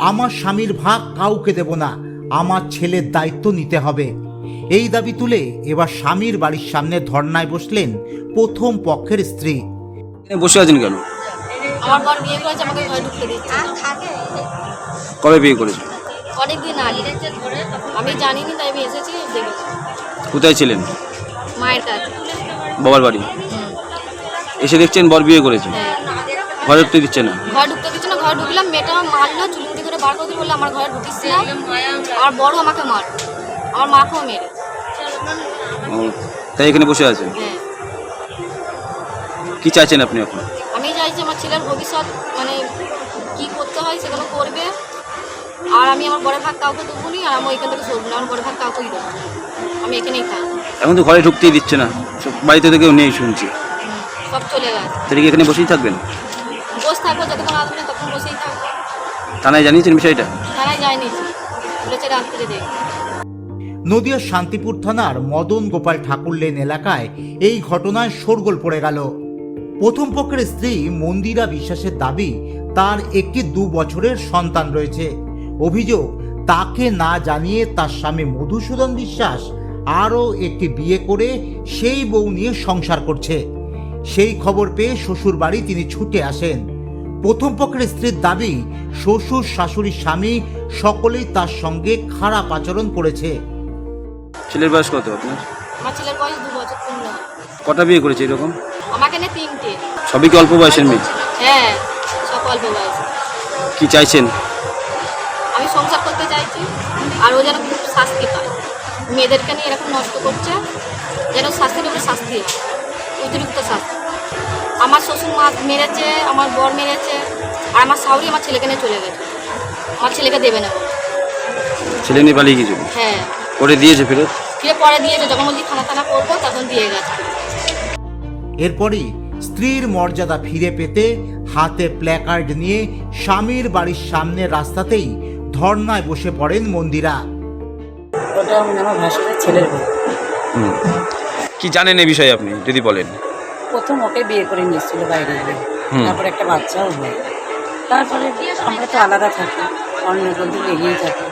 আমার স্বামীর ভাগ কাউকে দেব না আমার ছেলের দায়িত্ব নিতে হবে। এই দাবি তুলে এবার স্বামীর বাড়ির সামনে ধর্নায় বসলেন প্রথম পক্ষের স্ত্রী। বসে আছেন কেন? আমার বর বিয়ে করেছে আমাকে ঘরে ঢুকতে দিচ্ছে না। কবে বিয়ে করেছেন অনেকদিন আগে। আমি জানিনি তাই আমি এসেছি দেখেছি। কোথায় ছিলেন? মায়ের কাছে। বাবার বাড়ি? এসে দেখছেন বর বিয়ে করেছে? হ্যাঁ। ঘরে ঢুকতে দিচ্ছে না? ঘরে ঢুকতে দিচ্ছে না ঘরে ঢুকলাম মেয়েটা মারলো চুলুমুটি করে দিল বললে আমার ঘরে ঢুকিস। না আর বড় আমাকে মার। আমার মাকেও মেরে। তাই এখানে বসে আছেন হ্যাঁ। কি চাইছেন আপনি এখন? আমি চাইছি আমার ছেলের ভবিষ্যৎ মানে কি করতে হয় সেগুলো করবে। আর আমি আমার বড় ভাগ কাউকে দেবো নি আর আমি এখান থেকে সরবো না আমার বড় ভাগ কাউকেই দেবো আমি এখানেই থাকব। এখন তো ঘরে ঢুকতেই দিচ্ছে না। বাড়িতে তো কেউ নেই শুনছি। সব চলে গেছে। তাহলে কি এখানে বসেই থাকবেন? বসে থাকব যতক্ষণ আসবে না তখন বসেই থাকব। থানায় জানিয়েছেন বিষয়টা? থানায় যায়নি। বলেছে রাত্রে দেখব নদিয়ার শান্তিপুর থানার মদন গোপাল ঠাকুর লেন এলাকায় এই ঘটনায় শোরগোল পড়ে গেল। প্রথম পক্ষের স্ত্রী মন্দিরা বিশ্বাসের দাবি তার একটি দু বছরের সন্তান রয়েছে। অভিযোগ তাকে না জানিয়ে তার স্বামী মধুসূদন বিশ্বাস আরও একটি বিয়ে করে সেই বউ নিয়ে সংসার করছে। সেই খবর পেয়ে শ্বশুর বাড়ি তিনি ছুটে আসেন। প্রথম পক্ষের স্ত্রীর দাবি শ্বশুর শাশুড়ি স্বামী সকলেই তার সঙ্গে খারাপ আচরণ করেছে। ছেলের বয়স কত আপনার? আমার ছেলের বয়স দু বছর পূর্ণ কটা বিয়ে করেছে এরকম? আমাকে নিয়ে তিনটে। সবই কি অল্প বয়সের মেয়ে? হ্যাঁ সব অল্প বয়স। কি চাইছেন? আমি সংসার করতে চাইছি আর ও যেন খুব শাস্তি পায়। মেয়েদেরকে নিয়ে এরকম নষ্ট করছে যেন শাস্তির উপরে শাস্তি হয় অতিরিক্ত শাস্তি। আমার শ্বশুর মা মেরেছে আমার বর মেরেছে আর আমার শাশুড়ি আমার ছেলেকে নিয়ে চলে গেছে। আমার ছেলেকে দেবে না। ছেলে নিয়ে পালিয়ে গিয়েছিল হ্যাঁ। করে দিয়েছে ফেরত? ফিরে পরে দিয়েছে যখন বলছি থানা থানা করব তখন দিয়ে গেছে। এরপরই স্ত্রীর মর্যাদা ফিরে পেতে হাতে প্ল্যাকার্ড নিয়ে স্বামীর বাড়ির সামনে রাস্তাতেই ধর্নায় বসে পড়েন মন্দিরা। ওটা মানে আমার ভাসুরের ছেলের বউ কি জানেন এই বিষয়ে আপনি যদি বলেন? প্রথম ওকে বিয়ে করে নিয়েছিল বাইরে। তারপরে একটা বাচ্চাও হয়। তারপরে আমরা তো আলাদা থাকি অন্য বন্ধু এগিয়ে থাকি।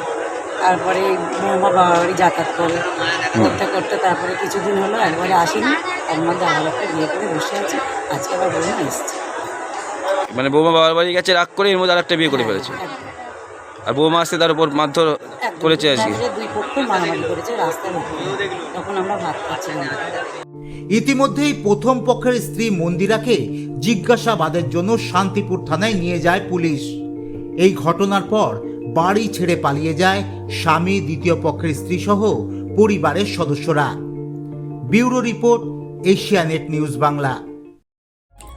তারপরে মা বাবা বাড়ি যাতায়াত করে করতে করতে তারপরে কিছুদিন হলো একবারে আসেনি। তার মধ্যে আবার একটা বিয়ে করে বসে আছে আজকে আবার বৌমা এসছে। মানে বৌমা বাবার বাড়ি গেছে রাগ করে এর মধ্যে আর একটা বিয়ে করে ফেলেছে। একদম। আর বৌমা আসতে তার উপর মারধর করেছে আজকে তারপরে দুই পক্ষই মারামারি করেছে রাস্তার তখন আমরা ভাত খাচ্ছিলাম ইতিমধ্যেই প্রথম পক্ষের স্ত্রী মন্দিরাকে জিজ্ঞাসাবাদের জন্য শান্তিপুর থানায় নিয়ে যায় পুলিশ। এই ঘটনার পর বাড়ি ছেড়ে পালিয়ে যায় স্বামী দ্বিতীয় পক্ষের স্ত্রী সহ পরিবারের সদস্যরা। Bureau report Asianet news Bangla.